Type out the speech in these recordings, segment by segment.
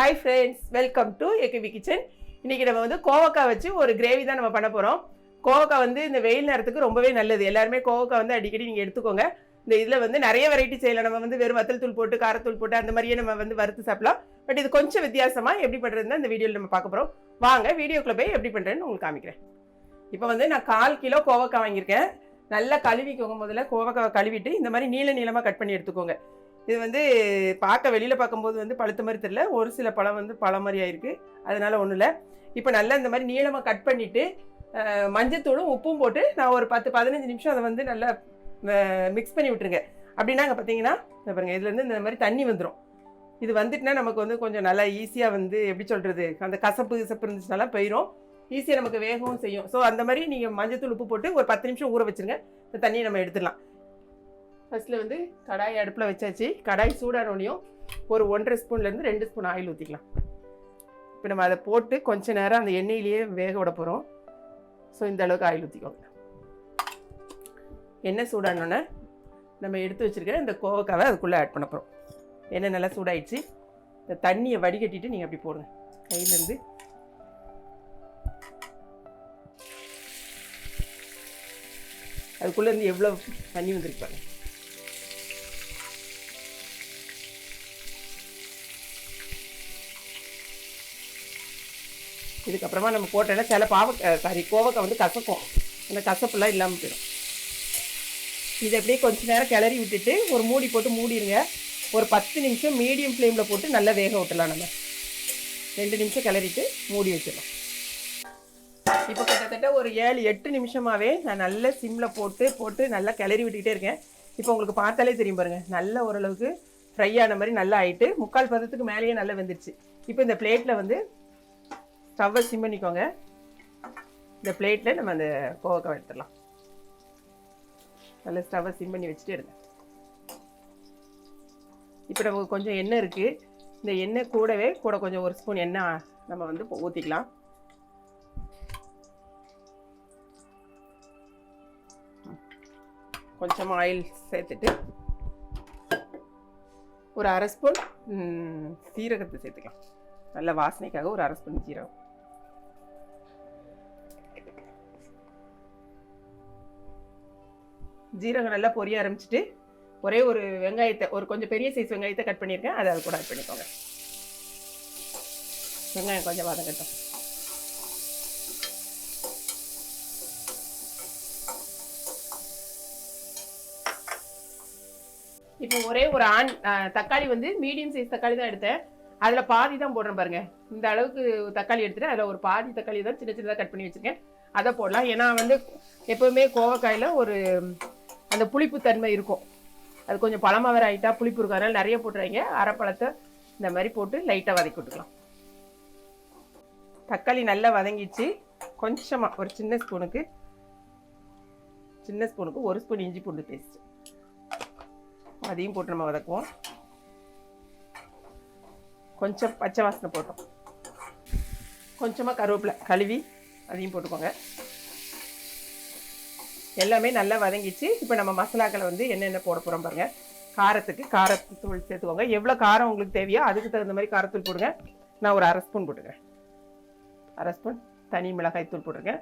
Hi friends welcome to AKP kitchen இன்னைக்கு நம்ம வந்து கோவக்காய் வச்சு ஒரு கிரேவி தான் நம்ம பண்ண போகிறோம் கோவக்காய் வந்து இந்த வெயில் நேரத்துக்கு ரொம்பவே நல்லது. எல்லாருமே கோவக்காய் வந்து அடிக்கடி நீங்கள் எடுத்துக்கோங்க. இந்த இதில் வந்து நிறைய வெரைட்டி செய்யலாம். நம்ம வந்து வெறும் வத்தல் தூள் போட்டு காரத்தூள் போட்டு அந்த மாதிரியே நம்ம வந்து வறுத்து சாப்பிடலாம். பட் இது கொஞ்சம் வித்தியாசமாக எப்படி பண்ணுறதுன்னு இந்த வீடியோவில் நம்ம பார்க்க போகிறோம் வாங்க வீடியோக்குள்ள போய் எப்படி பண்ணுறேன்னு உங்களுக்கு காமிக்கிறேன். இப்போ வந்து நான் கால் கிலோ கோவக்காய் வாங்கியிருக்கேன். நல்லா கழுவிக்கோங்க. முதல்ல கோவக்காவை கழுவிட்டு இந்த மாதிரி நீள நீளமாக கட் பண்ணி எடுத்துக்கோங்க. இது வந்து பார்க்க வெளியில் பார்க்கும்போது வந்து பழுத்த மாதிரி தெரியல. ஒரு சில பழம் வந்து பழம் மாதிரி ஆயிருக்கு. அதனால் ஒன்றும் இல்லை. இப்போ நல்லா இந்த மாதிரி நீளமாக கட் பண்ணிவிட்டு மஞ்சத்தூளும் உப்பும் போட்டு நான் ஒரு பத்து பதினஞ்சு நிமிஷம் அதை வந்து நல்லா மிக்ஸ் பண்ணி விட்டுருங்க. அப்படின்னா அங்கே பார்த்தீங்கன்னா இந்த இதுலேருந்து இந்த மாதிரி தண்ணி வந்துடும் இது வந்துட்டுனா நமக்கு வந்து கொஞ்சம் நல்லா ஈஸியாக வந்து எப்படி சொல்கிறது அந்த கசப்பு கிசப்பு இருந்துச்சுனாலாம் போயிடும் ஈஸியாக நமக்கு வேகவும் செய்யும். ஸோ அந்த மாதிரி நீங்கள் மஞ்சத்தூள் உப்பு போட்டு ஒரு பத்து நிமிஷம் ஊற வச்சுருங்க. இந்த தண்ணியை நம்ம எடுத்துடலாம். ஃபஸ்ட்டில் வந்து கடாய் அடுப்பில் வச்சாச்சு. கடாய் சூடானோனையும் ஒரு ஒன்றரை ஸ்பூன்லேருந்து ரெண்டு ஸ்பூன் ஆயில் ஊற்றிக்கலாம் இப்போ நம்ம அதை போட்டு கொஞ்ச நேரம் அந்த எண்ணெயிலேயே வேக விட போகிறோம் ஸோ இந்த அளவுக்கு ஆயில் ஊற்றிக்கோங்க எண்ணெய் சூடானோன்னே நம்ம எடுத்து வச்சுருக்க இந்த கோவக்காவை அதுக்குள்ளே ஆட் பண்ண போகிறோம் எண்ணெய் நல்லா சூடாயிடுச்சு. இந்த தண்ணியை வடிகட்டிட்டு நீங்கள் அப்படி போடுங்க. கையிலேருந்து அதுக்குள்ளேருந்து எவ்வளோ தண்ணி வந்திருக்கு இதுக்கப்புறமா நம்ம போட்டோன்னா சில பாவ சாரி கோவக்காய் வந்து கசக்கும். அந்த கசப்புலாம் இல்லாமல் போயிடும். இதை அப்படியே கொஞ்ச நேரம் கிளறி விட்டுட்டு ஒரு மூடி போட்டு மூடிடுங்க ஒரு பத்து நிமிஷம் மீடியம் ஃப்ளேமில் போட்டு நல்லா வேக விட்டுலாம் நம்ம. ரெண்டு நிமிஷம் கிளறிட்டு மூடி வச்சிடலாம். இப்போ கிட்டத்தட்ட ஒரு ஏழு எட்டு நிமிஷமாகவே நான் நல்ல சிம்மில் போட்டு போட்டு நல்லா கிளறி விட்டுக்கிட்டே இருக்கேன். இப்போ உங்களுக்கு பார்த்தாலே தெரியும் பாருங்கள் நல்ல ஓரளவுக்கு ஃப்ரை ஆன மாதிரி நல்லா ஆயிட்டு முக்கால் பதத்துக்கு மேலேயே நல்லா வெந்துருச்சு. இப்போ இந்த பிளேட்டில் வந்து ஸ்டவ்வை சிம் பண்ணிக்கோங்க. இந்த பிளேட்டில் நம்ம அந்த கோவக்காய் எடுத்துடலாம். நல்லா ஸ்டவ்வை சிம் பண்ணி வச்சுட்டு எடுங்க இப்போ நமக்கு கொஞ்சம் எண்ணெய் இருக்குது இந்த எண்ணெய் கூடவே கூட கொஞ்சம் ஒரு ஸ்பூன் எண்ணெய் நம்ம வந்து ஊற்றிக்கலாம் கொஞ்சம் ஆயில் சேர்த்துட்டு ஒரு அரை ஸ்பூன் சீரகத்தை சேர்த்துக்கலாம். நல்ல வாசனைக்காக ஒரு அரை ஸ்பூன் சீரகம். ஜீரகம் நல்லா பொரிய ஆரம்பிச்சிட்டு ஒரே ஒரு வெங்காயத்தை ஒரு கொஞ்சம் பெரிய சைஸ் வெங்காயத்தை கட் பண்ணியிருக்கேன். அதை அது கூட ஆட் பண்ணிக்கோங்க. வெங்காயம் கொஞ்சம் வதங்கட்டும். இப்போ ஒரே ஒரு ஆண் தக்காளி வந்து மீடியம் சைஸ் தக்காளி தான் எடுத்தேன். அதில் பாதி தான் போடுறேன் பாருங்கள் இந்த அளவுக்கு தக்காளி எடுத்துகிட்டு அதில் ஒரு பாதி தக்காளி தான் சின்ன சின்னதாக கட் பண்ணி வச்சுருக்கேன். அதை போடலாம். ஏன்னா வந்து எப்போவுமே கோவக்காயில் ஒரு அந்த புளிப்பு தன்மை இருக்கும். அது கொஞ்சம் பழமாக வேற ஆகிட்டா புளிப்பு இருக்கும். அதனால் நிறைய போட்டுறாங்க அரைப்பழத்தை இந்த மாதிரி போட்டு லைட்டாக வதக்கி விட்டுக்கலாம். தக்காளி நல்லா வதங்கிச்சு கொஞ்சமாக ஒரு சின்ன ஸ்பூனுக்கு சின்ன ஸ்பூனுக்கு ஒரு ஸ்பூன் இஞ்சி பூண்டு பேஸ்ட் அதையும் போட்டு நம்ம வதக்குவோம். கொஞ்சம் பச்சை வாசனை போட்டோம். கொஞ்சமாக கருவேப்பிலை கழுவி அதையும் போட்டுக்கோங்க. எல்லாமே நல்லா வதங்கிச்சு. இப்போ நம்ம மசாலாக்களை வந்து என்னென்ன போட போகிறோம் பாருங்க. காரத்துக்கு காரத்தூள் சேர்த்துக்கோங்க. எவ்வளோ காரம் உங்களுக்கு தேவையோ அதுக்கு தகுந்த மாதிரி காரத்தூள் போடுங்க. நான் ஒரு அரை ஸ்பூன் போட்டுக்கிறேன். அரை ஸ்பூன் தனி மிளகாய் தூள் போட்டிருக்கேன்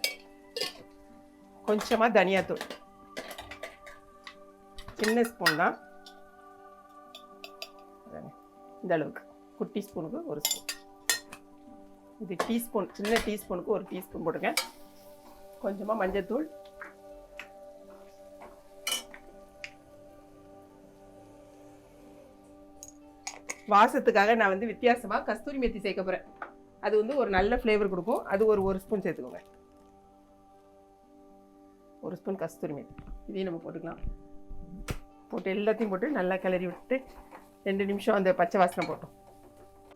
கொஞ்சமாக தனியாத்தூள் சின்ன ஸ்பூன் தான். இந்த அளவுக்கு. குட்டி ஸ்பூனுக்கு ஒரு ஸ்பூன். இது டீஸ்பூன் சின்ன டீஸ்பூனுக்கு ஒரு டீஸ்பூன் போட்டுருக்கேன் கொஞ்சமாக மஞ்சத்தூள் வாசத்துக்காக நான் வந்து வித்தியாசமாக கஸ்தூரி மெத்தி சேர்க்க போகிறேன் அது வந்து ஒரு நல்ல ஃப்ளேவர் கொடுக்கும். அது ஒரு ஒரு ஸ்பூன் சேர்த்துக்கோங்க. ஒரு ஸ்பூன் கஸ்தூரி மெத்தி. இதையும் நம்ம போட்டுக்கலாம். போட்டு எல்லாத்தையும் போட்டு நல்லா கிளறி விட்டு ரெண்டு நிமிஷம் அந்த பச்சை வாசனை போட்டோம்.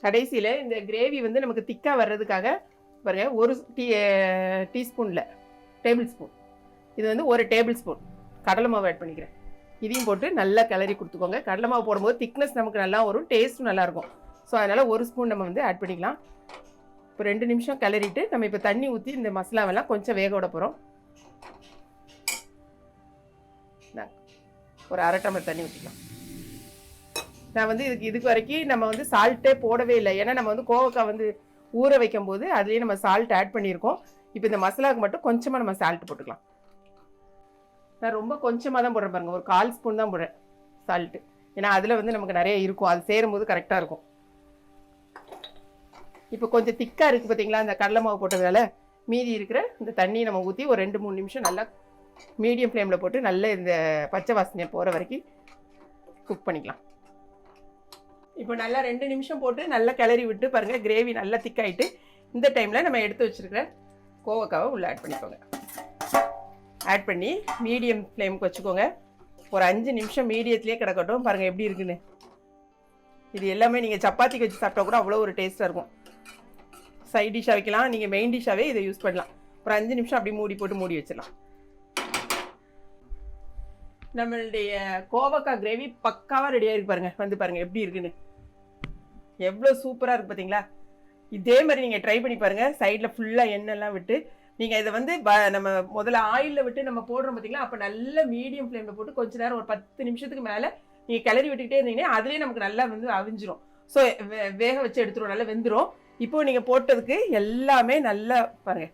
கடைசியில் இந்த கிரேவி வந்து நமக்கு திக்காக வர்றதுக்காக பாருங்க ஒரு டீ டீஸ்பூனில் டேபிள் ஸ்பூன் இது வந்து ஒரு டேபிள் ஸ்பூன் கடலை மாவு ஆட் பண்ணிக்கிறேன். இதையும் போட்டு நல்லா கிளறி கொடுத்துக்கோங்க. கடலை மாவு போடும்போது திக்னஸ் நமக்கு நல்லா வரும் டேஸ்ட்டும் நல்லாயிருக்கும் ஸோ அதனால் ஒரு ஸ்பூன் நம்ம வந்து ஆட் பண்ணிக்கலாம். இப்போ ரெண்டு நிமிஷம் கிளறிட்டு நம்ம இப்போ தண்ணி ஊற்றி இந்த மசாலாவெல்லாம் கொஞ்சம் வேக விட போகிறோம் ஒரு அரை டம்ளர் தண்ணி ஊற்றிக்கலாம் நான் வந்து இதுக்கு இதுக்கு வரைக்கும் நம்ம வந்து சால்ட்டே போடவே இல்லை. ஏன்னா நம்ம வந்து கோவக்காய் வந்து ஊற வைக்கும் போது அதுலேயே நம்ம சால்ட் ஆட் பண்ணியிருக்கோம். இப்போ இந்த மசாலாவுக்கு மட்டும் கொஞ்சமாக நம்ம சால்ட் போட்டுக்கலாம். நான் ரொம்ப கொஞ்சமாக தான் போடுறேன் பாருங்க. ஒரு கால் ஸ்பூன் தான் போடுறேன். சால்ட்டு ஏன்னா அதில் வந்து நமக்கு நிறைய இருக்கும். அது சேரும்போது கரெக்டாக இருக்கும். இப்போ கொஞ்சம் திக்காக இருக்குது பார்த்தீங்களா அந்த கடலை மாவு போட்டதால மீதி இருக்கிற இந்த தண்ணியை நம்ம ஊற்றி ஒரு ரெண்டு மூணு நிமிஷம் நல்லா மீடியம் ஃப்ளேமில் போட்டு நல்ல இந்த பச்சை வாசனை போகிற வரைக்கும் குக் பண்ணிக்கலாம். இப்போ நல்லா ரெண்டு நிமிஷம் போட்டு நல்லா கிளறி விட்டு பாருங்கள் கிரேவி நல்லா திக்காயிட்டு இந்த டைமில் நம்ம எடுத்து வச்சிருக்கிற கோவக்காவை உள்ளே ஆட் பண்ணிக்கோங்க. ஆட் பண்ணி மீடியம் ஃப்ளேமுக்கு வச்சுக்கோங்க. ஒரு அஞ்சு நிமிஷம் மீடியத்துலேயே கிடக்கட்டும். பாருங்கள் எப்படி இருக்குன்னு. இது எல்லாமே நீங்கள் சப்பாத்திக்கு வச்சு சாப்பிட்டா கூட அவ்வளோ ஒரு டேஸ்ட்டாக இருக்கும். சைட் டிஷ்ஷாக வைக்கலாம். நீங்கள் மெயின் டிஷ்ஷாகவே இதை யூஸ் பண்ணலாம். ஒரு அஞ்சு நிமிஷம் அப்படி மூடி போட்டு மூடி வச்சிடலாம். நம்மளுடைய கோவக்காய் கிரேவி பக்காவாக ரெடியாக இருக்கு பாருங்கள் வந்து பாருங்கள் எப்படி இருக்குன்னு. எவ்வளோ சூப்பராக இருக்குது பார்த்தீங்களா இதே மாதிரி நீங்கள் ட்ரை பண்ணி பாருங்கள் சைடில் ஃபுல்லாக எண்ணெய்லாம் விட்டு நீங்கள் இதை வந்து ப- நம்ம முதல்ல ஆயிலில் விட்டு நம்ம போடுறோம் பார்த்தீங்களா அப்போ நல்ல மீடியம் ஃப்ளேமில் போட்டு கொஞ்ச நேரம் ஒரு பத்து நிமிஷத்துக்கு மேலே நீங்கள் கிளறி விட்டுக்கிட்டே இருந்தீங்கன்னா அதுலேயே நமக்கு நல்லா வந்து அவிஞ்சிரும். ஸோ வேக வச்சு எடுத்துரும் நல்லா வெந்துடும் இப்போது நீங்கள் போட்டதுக்கு எல்லாமே நல்லா பாருங்கள்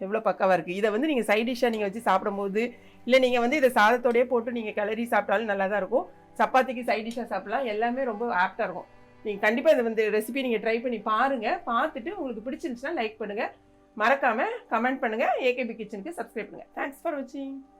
எவ்வளோ பக்காவாக இருக்குது இதை வந்து நீங்கள் சைட் டிஷ்ஷாக நீங்கள் வச்சு சாப்பிடும்போது இல்லை நீங்கள் வந்து இதை சாதத்தோடயே போட்டு நீங்கள் கிளறி சாப்பிட்டாலும் நல்லா தான் இருக்கும். சப்பாத்திக்கு சைட் டிஷ்ஷாக சாப்பிட்லாம். எல்லாமே ரொம்ப ஆப்டாக இருக்கும். நீங்கள் கண்டிப்பாக இந்த வந்து ரெசிபி நீங்கள் ட்ரை பண்ணி பாருங்கள் பார்த்துட்டு உங்களுக்கு பிடிச்சிருந்துச்சுன்னா லைக் பண்ணுங்கள் மறக்காமல் கமெண்ட் பண்ணுங்கள் ஏகேபி கிச்சனுக்கு சப்ஸ்கிரைப் பண்ணுங்கள் தேங்க்ஸ் ஃபார் வாட்சிங்